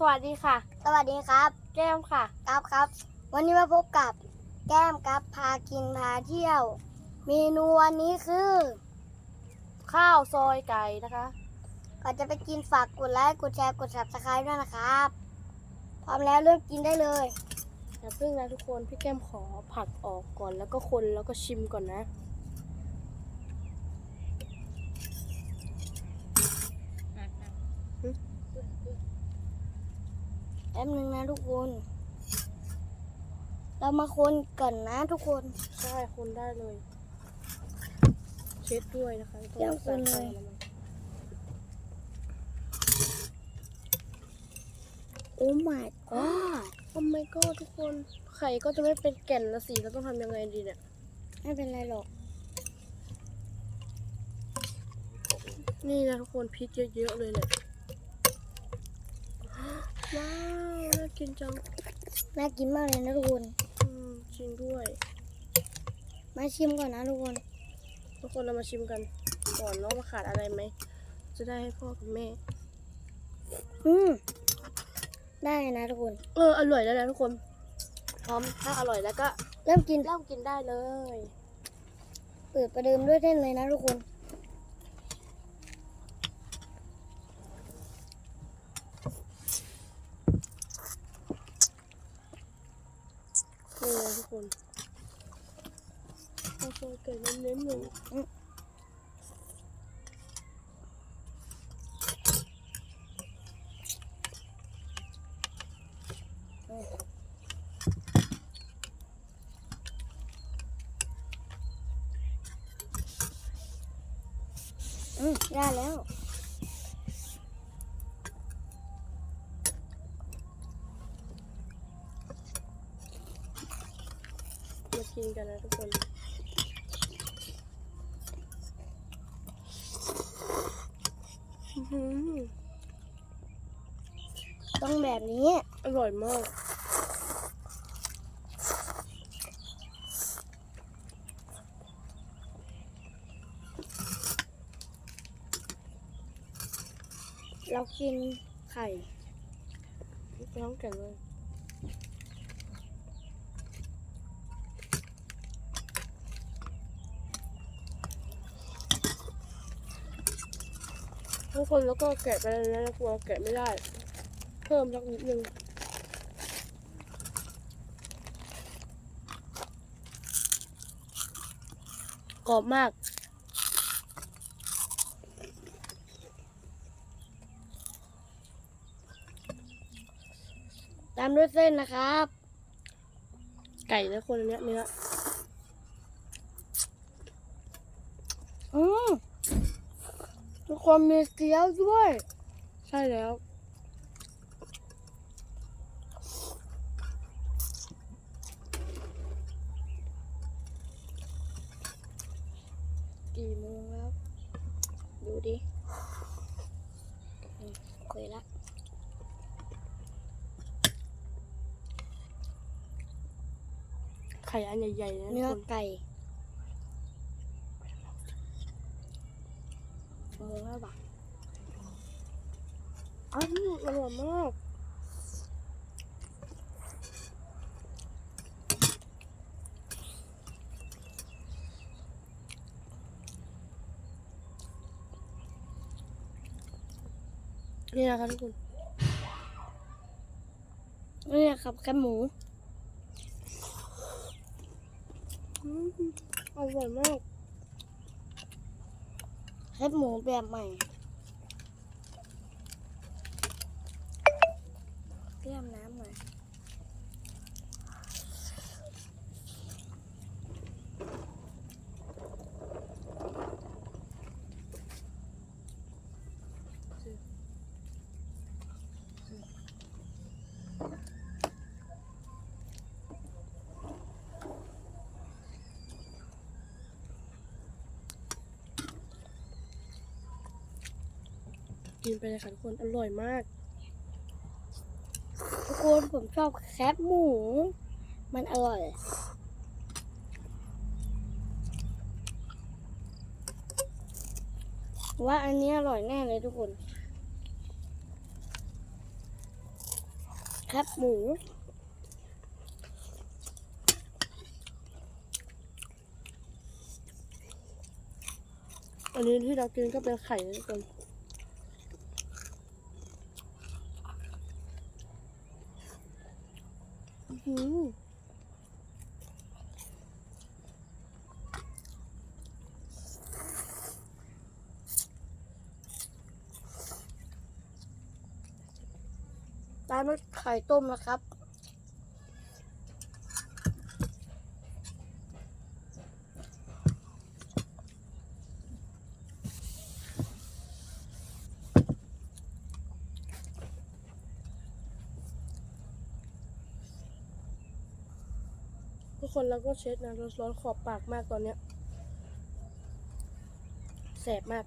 สวัสดีค่ะ สวัสดีครับ แก้มค่ะ ครับครับ วันนี้มาพบกับแก้มครับพากินพาเที่ยว เมนูวันนี้คือ ข้าวซอยไก่นะคะ ก่อนจะไปกินฝากกดไลค์กดแชร์กด subscribe ด้วยนะครับ พร้อมแล้วเริ่มกินได้เลยอย่าเพิ่งนะทุกคนพี่แก้มขอผักออกก่อนแล้วก็คนแล้วก็ชิมก่อนนะ ป๊บนึงนะทุกคน เรามาคนก่อนนะทุกคน ใช่คนได้เลย เช็ดด้วยนะคะเดี๋ยวคนเลยโอ้ my god ทำไมก็ทุกคน ไข่ก็จะไม่เป็นแก่นละสิเราต้องทำยังไงดีเนี่ย ไม่เป็นไรหรอก นี่นะทุกคนพริกเยอะๆเลยเนี่ย ว้าว น่ากินจัง น่ากินมากเลยนะทุกคนอืมจริงด้วย มาชิมก่อนนะทุกคน ทุกคนเรามาชิมกัน ก่อนเนาะว่าขาดอะไรไหม จะได้ให้พ่อกับแม่ อืม ได้นะทุกคน เออ อร่อยแล้วนะทุกคน พร้อม ถ้าอร่อยแล้วก็ เริ่มกิน เริ่มกินได้เลย เปิดประเดิมด้วยเส้นเลยนะทุกคนนี่นะทุกคนข้าวซอย ไก่เน้นๆเลยอืมได้แล้ว มากินกันนะทุกคนอื้อหือ ต้องแบบนี้ อร่อยมาก เรากินไข่น้องแก่นเลย ทุกคนแล้วก็แกะไปเลยนะกลัวแกะไม่ได้ เพิ่มสักนิดนึงกรอบมาก ตามด้วยเส้นนะครับ ไก่นะคนอันเนี้ยเนื้อมทุก คนมีเกี๊ยวด้วย ใช่แล้ว กี่โมงแล้ว ดูดิอืมคุยละไข่อันใหญ่ๆนะเนื้อทุกคนไก่โมงแล้วปะ อ้าว อร่อยมาก นี่นะคะทุกคน นี่ครับแคบหมูอืมอร่อยมากแคบหมูแบบใหม่เตรียมน้ำหน่อย กินไปเลยค่ะทุกคนอร่อยมาก ทุกคนผมชอบแคบหมู มันอร่อยว่าอันนี้อร่อยแน่เลยทุกคนแคบหมูอันนี้ที่เรากินก็เป็นไข่ทุกคนอื้อ หือร้านนี้ไข่ต้มนะครับ คนเราก็เช็ดนะร้อนๆขอบปากมากตอนเนี้ยแสบมาก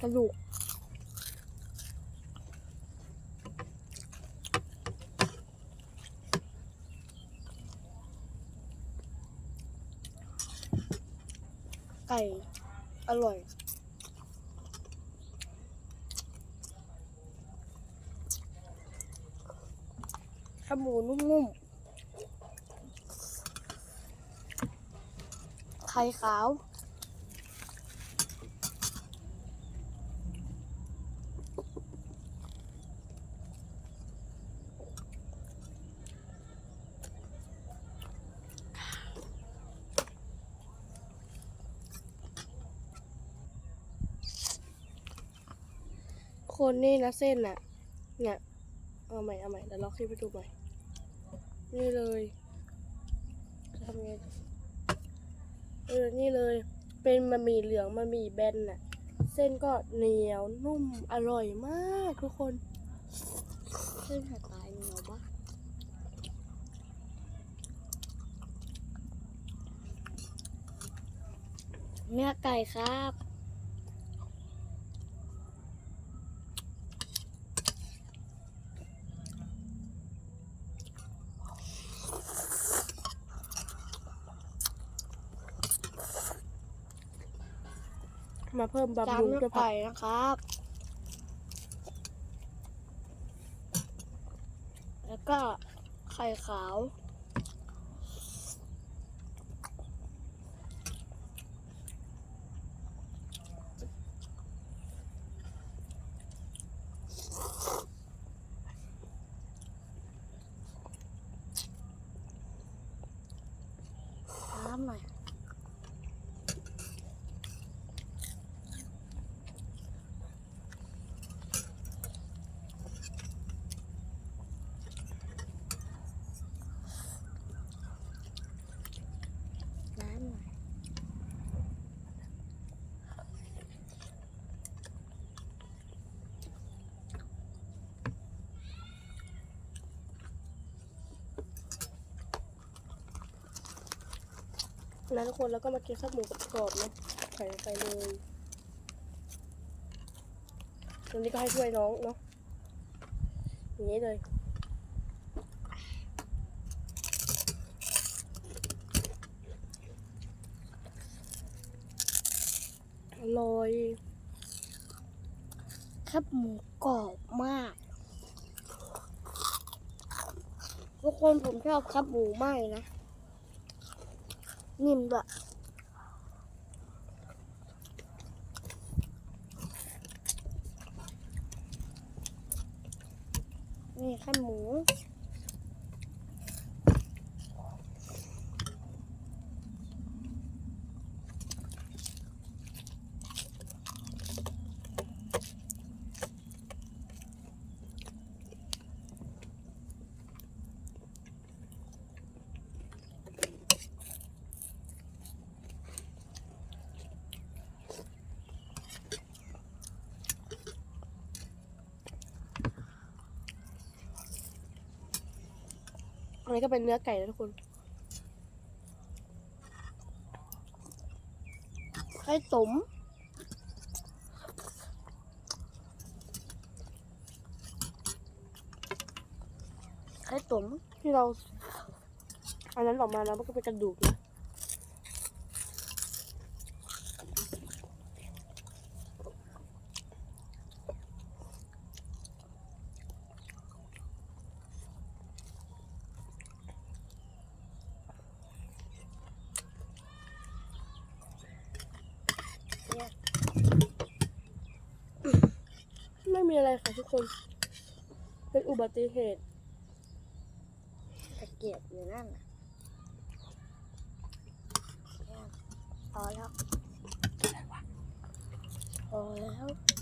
กระดูก ไก่อร่อยขาวหมูนุ่มๆ ไข่ขาว คนนี่นะเส้นน่ะ เนี่ยเอาใหม่เอาใหม่เดี๋ยวเราคลิปไปดูใหม่ นี่เลยทำไงเออนี่เลย เป็นบะหมี่เหลืองบะหมี่แบนน่ะ เส้นก็เหนียวนุ่มอร่อยมากทุกคน เส้นหัดตายเหนียวปะเนื้อไก่ครับ มาเพิ่มจานบำรุงเนื้อด้วยผัไก่กนะครับ แล้วก็ไข่ขาว แล้วทุกคนแล้วก็มากินข้าวหมูกรอบๆนะใส่ลงไปเลยตรงนี้ก็ให้ช่วยน้องเนาะอย่างนี้เลยอร่อยครับหมูกรอบมาก ทุกคนผมชอบครับหมูไหม้นะ นิ่มด้วยนี่ไข่หมู นนี้ก็เป็นเนื้อไก่นะทุกคนไข่ตุ๋มไข่ตุ๋มที่เราอันนั้นออกมาแล้วมันก็เป็นกระดูกนะ มีอะไรค่ะทุกคน เป็นอุบัติเหตุตะเกียบอยู่นั่นน่ะพอแล้วพอแล้ว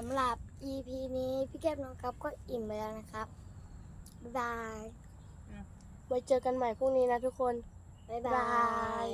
สำหรับ EP นี้พี่แก้มน้องครับก็อิ่มไปแล้วนะครับ บ๊ายบาย ไว้เจอกันใหม่พรุ่งนี้นะทุกคน บ๊ายบาย